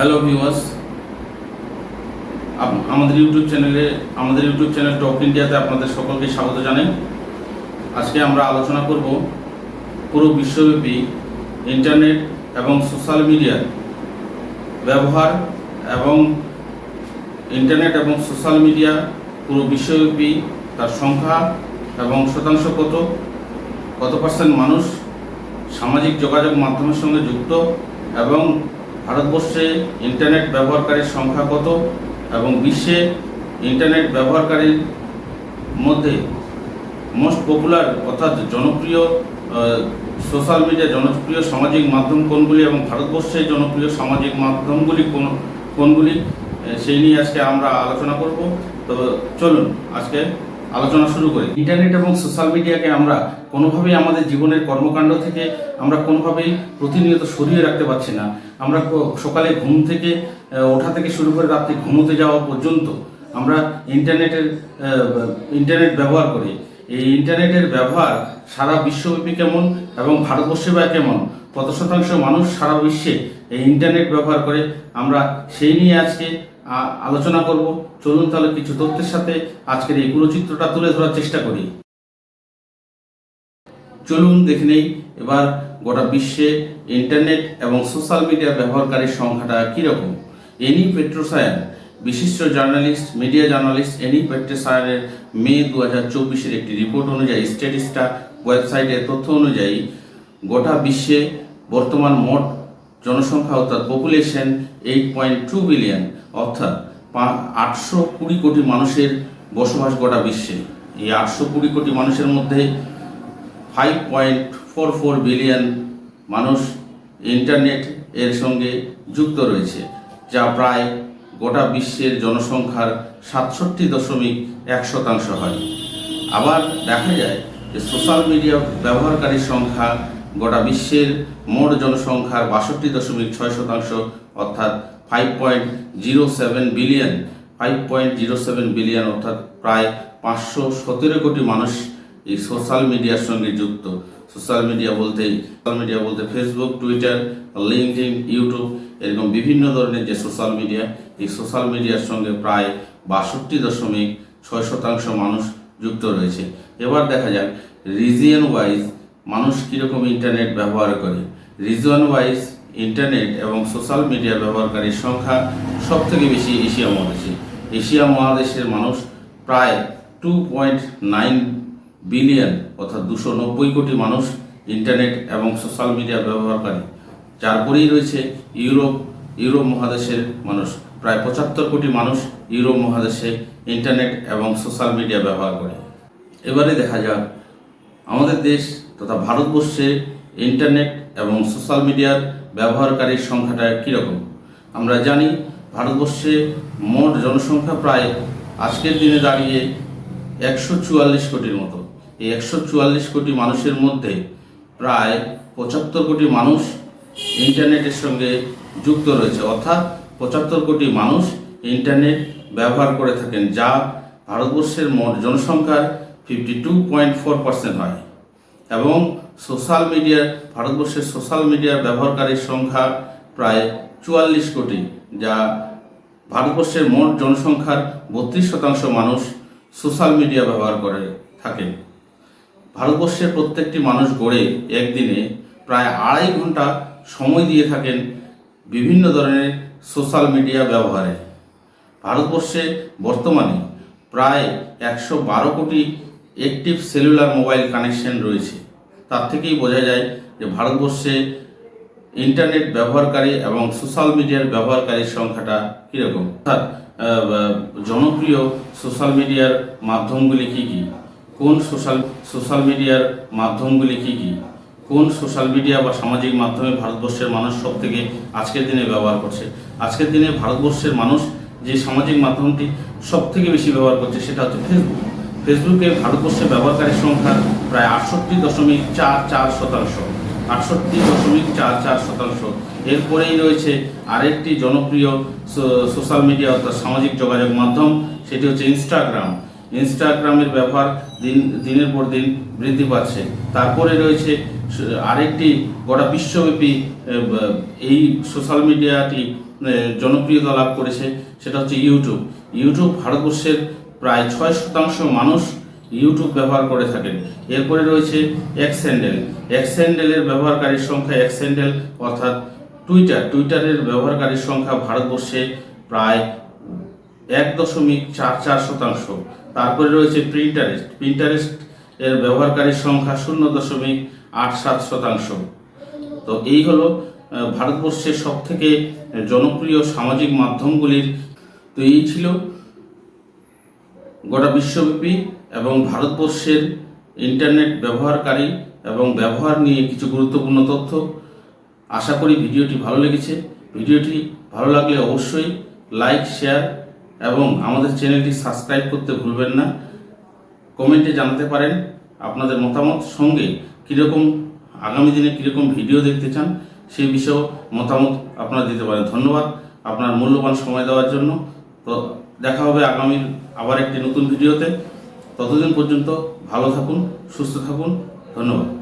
Hello viewers আমাদের YouTube চ্যানেলে আমাদের ইউটিউব চ্যানেল টপ ইন্ডিয়াতে আপনাদের সকলকে স্বাগত জানাই। আজকে আমরা আলোচনা করব পুরো বিশ্বব্যাপী ইন্টারনেট এবং সোশ্যাল মিডিয়ার ব্যবহার এবং ইন্টারনেট এবং সোশ্যাল মিডিয়া পুরো বিশ্বব্যাপী তার সংখ্যা এবং শতাংশ কত কত পার্সেন্ট মানুষ সামাজিক যোগাযোগ মাধ্যমের সঙ্গে যুক্ত এবং ভারতবর্ষে ইন্টারনেট ব্যবহারকারীর সংখ্যা কত এবং বিশ্বে ইন্টারনেট ব্যবহারকারীর মধ্যে মোস্ট পপুলার অর্থাৎ জনপ্রিয় সোশ্যাল মিডিয়া জনপ্রিয় সামাজিক মাধ্যম কোনগুলি এবং ভারতবর্ষে জনপ্রিয় সামাজিক মাধ্যমগুলি কোন, কোনগুলি? সেই নিয়ে আজকে আমরা আলোচনা করব। তো চলুন, আজকে আলোচনা শুরু করি। ইন্টারনেট এবং সোশ্যাল মিডিয়াকে আমরা কোনোভাবেই আমাদের জীবনের কর্মকাণ্ড থেকে আমরা কোনোভাবেই প্রতিনিয়ত সরিয়ে রাখতে পারছি না। আমরা সকালে ঘুম থেকে ওঠা থেকে শুরু করে রাত্রে ঘুমোতে যাওয়া পর্যন্ত আমরা ইন্টারনেটের ইন্টারনেট ব্যবহার করি। এই ইন্টারনেটের ব্যবহার সারা বিশ্বব্যাপী কেমন এবং ভারতবর্ষে বা কেমন? কত শতাংশ মানুষ সারা বিশ্বে এই ইন্টারনেট ব্যবহার করে? আমরা সেই নিয়ে আজকে আলোচনা করব। চলুন তাহলে কিছু তথ্যের সাথে আজকের এই পুরো চিত্রটা তুলে ধরার চেষ্টা করি। চলুন দেখে নেই, এবার গোটা বিশ্বে ইন্টারনেট এবং সোশ্যাল মিডিয়া ব্যবহারকারীর সংখ্যাটা কীরকম? এনি পেট্রোসায়ান, বিশিষ্ট জার্নালিস্ট, মিডিয়া জার্নালিস্ট এনি পেট্রোসায়ানের মে দু হাজার চব্বিশের একটি রিপোর্ট অনুযায়ী স্ট্যাটিস্টা ওয়েবসাইটের তথ্য অনুযায়ী গোটা বিশ্বে বর্তমান মোট জনসংখ্যা অর্থাৎ population eight point two billion অর্থাৎ আটশো কুড়ি কোটি মানুষের বসবাস গোটা বিশ্বে। এই আটশো কুড়ি কোটি মানুষের মধ্যে five point four four billion মানুষ ইন্টারনেট এর সঙ্গে যুক্ত রয়েছে, যা প্রায় গোটা বিশ্বের জনসংখ্যার সাতষট্টি দশমিক এক শতাংশ হয়। আবার দেখা যায় যে সোশ্যাল মিডিয়া ব্যবহারকারীর সংখ্যা গোটা বিশ্বের মোট জনসংখ্যার বাষট্টি দশমিক ছয় শতাংশ, অর্থাৎ five point zero seven billion five point zero seven billion অর্থাৎ প্রায় পাঁচশো সতেরো কোটি মানুষ এই সোশ্যাল মিডিয়ার সঙ্গে যুক্ত। সোশ্যাল মিডিয়া বলতে সোশ্যাল মিডিয়া বলতে ফেসবুক টুইটার লিঙ্কডিন ইউটিউব এরকম বিভিন্ন ধরনের যে সোশ্যাল মিডিয়া এই সোশ্যাল মিডিয়ার সঙ্গে প্রায় বাষট্টি দশমিক ছয় শতাংশ মানুষ যুক্ত রয়েছে। এবার দেখা যাক রিজিয়ন ওয়াইজ মানুষ কীরকম ইন্টারনেট ব্যবহার করে? রিজন ওয়াইজ ইন্টারনেট এবং সোশ্যাল মিডিয়া ব্যবহারকারীর সংখ্যা সব থেকে বেশি এশিয়া মহাদেশে। এশিয়া মহাদেশের মানুষ প্রায় টু পয়েন্ট নাইন বিলিয়ন অর্থাৎ দুশো নব্বই কোটি মানুষ ইন্টারনেট এবং সোশ্যাল মিডিয়া ব্যবহারকারী। যার পরেই রয়েছে ইউরোপ। ইউরোপ মহাদেশের মানুষ প্রায় পঁচাত্তর কোটি মানুষ ইউরোপ মহাদেশে ইন্টারনেট এবং সোশ্যাল মিডিয়া ব্যবহার করে। এবারে দেখা যাক, আমাদের দেশ তথা ভারতবর্ষে ইন্টারনেট এবং সোশ্যাল মিডিয়ার ব্যবহারকারীর সংখ্যাটা কীরকম? আমরা জানি ভারতবর্ষে মোট জনসংখ্যা প্রায় আজকের দিনে দাঁড়িয়ে একশো চুয়াল্লিশ কোটির মতো। এই একশো চুয়াল্লিশ কোটি মানুষের মধ্যে প্রায় পঁচাত্তর কোটি মানুষ ইন্টারনেটের সঙ্গে যুক্ত রয়েছে। অর্থাৎ পঁচাত্তর কোটি মানুষ ইন্টারনেট ব্যবহার করে থাকেন, যা ভারতবর্ষের মোট জনসংখ্যার fifty two point four percent হয়। এবং সোশ্যাল মিডিয়ার, ভারতবর্ষের সোশ্যাল মিডিয়ার ব্যবহারকারীর সংখ্যা প্রায় চুয়াল্লিশ কোটি, যা ভারতবর্ষের মোট জনসংখ্যার বত্রিশ শতাংশ মানুষ সোশ্যাল মিডিয়া ব্যবহার করে থাকেন ভারতবর্ষের প্রত্যেকটি মানুষ গড়ে একদিনে প্রায় আড়াই ঘণ্টা সময় দিয়ে থাকেন বিভিন্ন ধরনের সোশ্যাল মিডিয়া ব্যবহারে। ভারতবর্ষে বর্তমানে প্রায় একশো বারো কোটি অ্যাক্টিভ সেলুলার মোবাইল কানেকশন রয়েছে। তার থেকেই বোঝা যায় যে ভারতবর্ষে ইন্টারনেট ব্যবহারকারী এবং সোশ্যাল মিডিয়ার ব্যবহারকারীর সংখ্যাটা কীরকম? অর্থাৎ জনপ্রিয় সোশ্যাল মিডিয়ার মাধ্যমগুলি কী কী? কোন সোশ্যাল সোশ্যাল মিডিয়ার মাধ্যমগুলি কী কী? কোন সোশ্যাল মিডিয়া বা সামাজিক মাধ্যমে ভারতবর্ষের মানুষ সব থেকে আজকের দিনে ব্যবহার করছে? আজকের দিনে ভারতবর্ষের মানুষ যে সামাজিক মাধ্যমটি সব থেকে বেশি ব্যবহার করছে সেটা হচ্ছে ফেসবুক ফেসবুকে ভারতবর্ষে ব্যবহারকারীর সংখ্যা প্রায় আটষট্টি দশমিক চার চার শতাংশ, আটষট্টি দশমিক চার চার শতাংশ। এরপরেই রয়েছে আরেকটি জনপ্রিয় সোশ্যাল মিডিয়া অর্থাৎ সামাজিক যোগাযোগ মাধ্যম, সেটি হচ্ছে ইনস্টাগ্রাম। ইনস্টাগ্রামের ব্যবহার দিন, দিনের পর দিন বৃদ্ধি পাচ্ছে। তারপরে রয়েছে আরেকটি গোটা বিশ্বব্যাপী এই সোশ্যাল মিডিয়াটি জনপ্রিয়তা লাভ করেছে, সেটা হচ্ছে ইউটিউব। ইউটিউব ভারতবর্ষের প্রায় ছয় শতাংশ মানুষ ইউটিউব ব্যবহার করে থাকেন। এরপরে রয়েছে এক্স হ্যান্ডেল এক্স ব্যবহারকারীর সংখ্যা এক্স হ্যান্ডেল অর্থাৎ টুইটার টুইটারের ব্যবহারকারীর সংখ্যা ভারতবর্ষে প্রায় এক দশমিক চার চার শতাংশ। তারপরে রয়েছে প্রিন্টারেস্ট প্রিন্টারেস্ট এর ব্যবহারকারীর সংখ্যা শূন্য দশমিক আট সাত শতাংশ। তো এই হলো ভারতবর্ষের সব থেকে জনপ্রিয় সামাজিক মাধ্যমগুলির। তো এই ছিল গোটা বিশ্বব্যাপী এবং ভারতবর্ষের ইন্টারনেট ব্যবহারকারী এবং ব্যবহার নিয়ে কিছু গুরুত্বপূর্ণ তথ্য। আশা করি ভিডিওটি ভালো লেগেছে। ভিডিওটি ভালো লাগলে অবশ্যই লাইক শেয়ার এবং আমাদের চ্যানেলটি সাবস্ক্রাইব করতে ভুলবেন না। কমেন্টে জানাতে পারেন আপনাদের মতামত। সঙ্গে কীরকম, আগামী দিনে কীরকম ভিডিও দেখতে চান সেই বিষয়েও মতামত আপনারা দিতে পারেন। ধন্যবাদ আপনার মূল্যবান সময় দেওয়ার জন্য। দেখা হবে আগামীর আবার একটি নতুন ভিডিওতে। ততদিন পর্যন্ত ভালো থাকুন সুস্থ থাকুন। ধন্যবাদ।